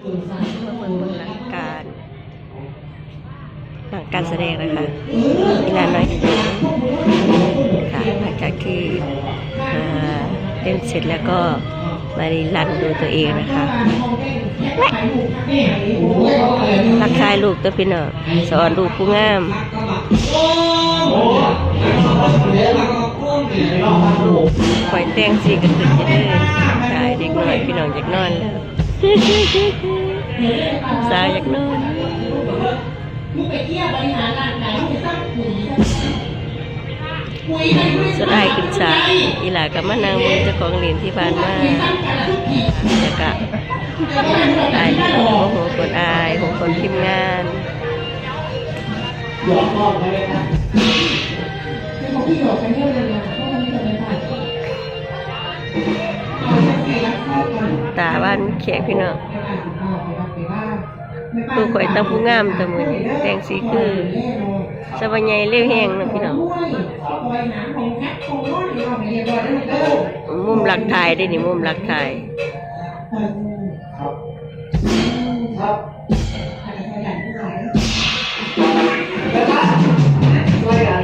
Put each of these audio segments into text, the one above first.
เบิ่งเบื้องหลังการหลังการแสดงนะคะอีลานน้อยหญิงค่ะหลังจากที่เล่นเสร็จแล้วก็มารีรันดูตัวเองนะคะทักทายลูกตัวพี่น้องสอนลูกผู้งามปล่อยแต่งสีกันตึกจะเด้อชายเด็กน้อยพี่น้องอยากนอนแล้ว สาวอยากนอนสุดท้ายขึ้นฉากอีหลากับมานางมือเจ้าของเหรียญที่บ้านมาแล้วก็อายโอ้โหคนอายโหคนทีมงานตาบ้านแขกพี่น้องตัวข่อยตาผู้งามแตะมือนแต่งสีคือสบายใหญ่เลี้ยวแห้งเนาะพี่น้องมุมหลักถ่ายได้นี่มุมหลักถ่าย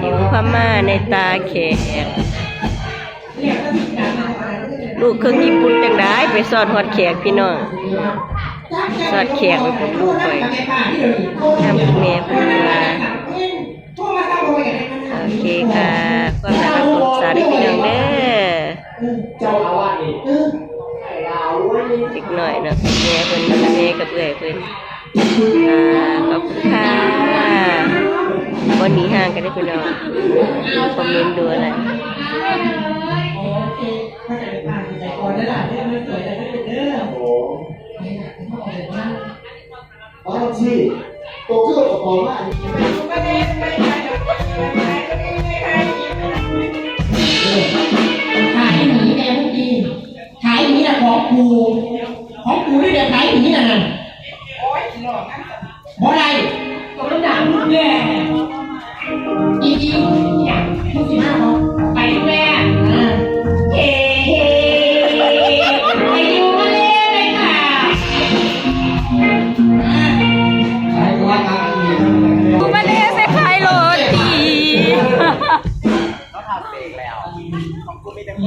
ผิวพม่าในตาแขก ลูกเครื่องญี่ปุ่นจังได้ไปสอนฮอดแขกพี่น้องสอนแขกไปพบลูกไปทำคุณแม่เพิ่นมาโอเคค่ะก็น่ารักสงสารพี่น้องเด้อเจ้าอาวาสนี่ไอ้ดาวเว้ยอีกหน่อยเนะแม่เพิ่นแม่กับเอื้อยเพิ่นอ่าขอบคุณค่ะวันนี้ห่างกันได้พี่น้องคอมเมนต์ดูอะไร อ๋อที่ตัวเครื่องกับของว่าขายหมีแม่พวกดีขายหมีน่ะของกูของกูนี่เดี๋ยวขายหมีน่ะนั่นโอ้ยหลอกนั่นบ่ไรตัวมันดังแย่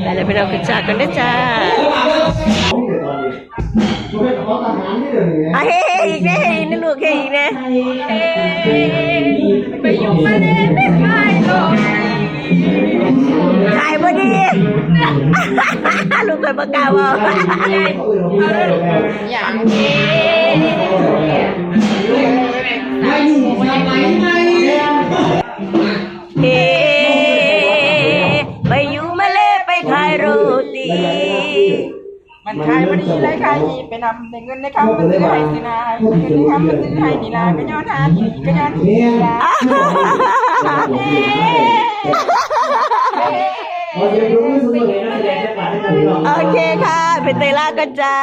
อะไรไปเราขึ้นฉากกันได้อจ้าของเดี๋ยวตอนนี้ช่วยกับเขาทหารนี่เดี๋ยวนี้อะเฮ้อีกนะเฮ้อีกนะลูกเฮ้อีกนะเฮ้ไปยุ่งมาเด้ไปขายโรตีขายพอดีลูกเคยประกาศว่าอย่างไม่อยู่ทำไมไม่เโรตีมันขายมันดีไรขายดีไปนำในเงินในคำมันซื้อให้สินาเงินในคำมันซื้อให้นี่นาก็ย้อนหาที่ก็ย้อนที่เนี่ยยาพอจะโอเคค่ะ เป็นเตล่ากันจ้า